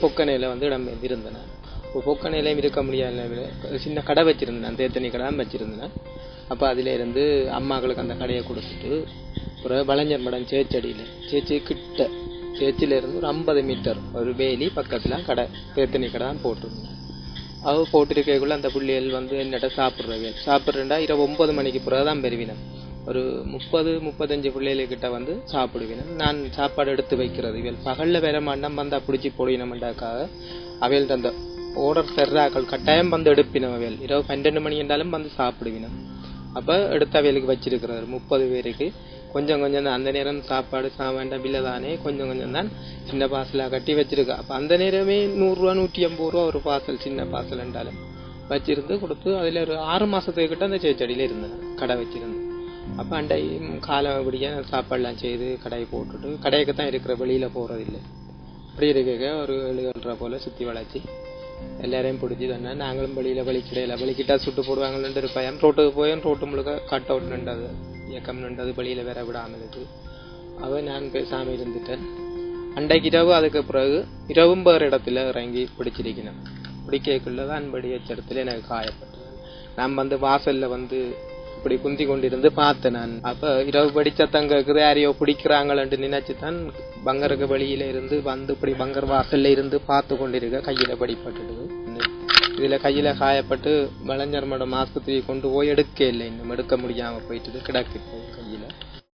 பொக்கனையில் வந்து இடம் இருந்தேன். இப்போ பொக்கனையிலையும் இருக்க முடியாத சின்ன கடை வச்சுருந்தேன் தேத்தனி கடை தான் அப்போ அதில் இருந்து அம்மாக்களுக்கு அந்த கடையை கொடுத்துட்டு ஒரு வளைஞர் மடம் சேச்சடியில் சேச்சி கிட்ட சேச்சிலேருந்து ஒரு ஐம்பது மீட்டர் ஒரு வேலி பக்கத்தில் கடை தேத்தனி கடை தான் போட்டிருந்தேன். அவ போட்டிருக்கக்குள்ள அந்த புள்ளிகள் வந்து என்னட்ட சாப்பிட்றவியல் சாப்பிட்றேன்டா இரவு ஒம்பது மணிக்கு பிறகு தான் பெறுவினேன் ஒரு முப்பது முப்பத்தஞ்சு பிள்ளைகளுக்கிட்ட வந்து சாப்பிடுவேன். நான் சாப்பாடு எடுத்து வைக்கிறது. இவள் பகலில் வேற மண்ணம் வந்தால் பிடிச்சி போடினமெண்டாக்காக அவையல்ட்ட அந்த ஓர்டர் தர்றாக்கள் கட்டாயம் வந்து எடுப்பினம் அவையல் இரவு பன்னெண்டு மணி என்றாலும் வந்து சாப்பிடுவினோம். அப்போ எடுத்து அவையலுக்கு வச்சிருக்கிறார். முப்பது பேருக்கு கொஞ்சம் கொஞ்சம் தான். அந்த நேரம் சாப்பாடு சாமான் பில்ல தானே. கொஞ்சம் கொஞ்சம் தான் சின்ன பார்சலா கட்டி வச்சிருக்கா. அப்போ அந்த நேரமே நூறுரூவா நூற்றி ஐம்பது ரூபா ஒரு பார்சல் சின்ன பார்சல் என்றாலும் வச்சிருந்து கொடுத்து அதில் ஒரு ஆறு மாதத்துக்கிட்ட அந்த செடியில் இருந்தேன் கடை வச்சிருந்தேன் அப்போ அண்டையும் காலை பிடிக்க சாப்பாடுலாம் செய்து கடையை போட்டுட்டு கடைக்கு தான் இருக்கிற வெளியில் போறது இல்லை அப்படி இருக்க ஒரு ஏழு ஏழரை போல சுத்தி வளைச்சி எல்லாரையும் பிடிச்சி தானே நாங்களும் வெளியில வலிக்கிடையில வலிக்கிட்டா சுட்டு போடுவாங்கன்னு ஒரு பயம் ரோட்டுக்கு போய் ரோட்டு முழுக்க கட் அவுட் நின்றது இயக்கம் நின்றது வெளியில் வேற விடாமல் இருக்கு. அவ நான் பேசாமல் இருந்துட்டேன். அன்றைக்கு இரவு அதுக்கு பிறகு இரவும் வேறு இடத்துல இறங்கி பிடிச்சிருக்கணும். பிடிக்கக்குள்ள தான் படி வச்ச இடத்துல எனக்கு காயப்பட்டது. நான் வந்து வாசலில் வந்து இப்படி குந்தி கொண்டிருந்து பார்த்தேன் நான் அப்ப இரவு படிச்ச தங்க யாரையோ பிடிக்கிறாங்களன்ட்டு நினைச்சுதான் பங்கருக்கு வெளியில இருந்து வந்து இப்படி பங்கர் வாசல்ல இருந்து பார்த்து கொண்டிருக்க கையில படிப்பட்டுடுது இதுல கையில காயப்பட்டு வளைஞ்சர் மடம் ஆஸ்பத்திரியை கொண்டு போய் எடுக்க இல்லை. இன்னும் எடுக்க முடியாம போயிட்டு கிடக்கு கையில.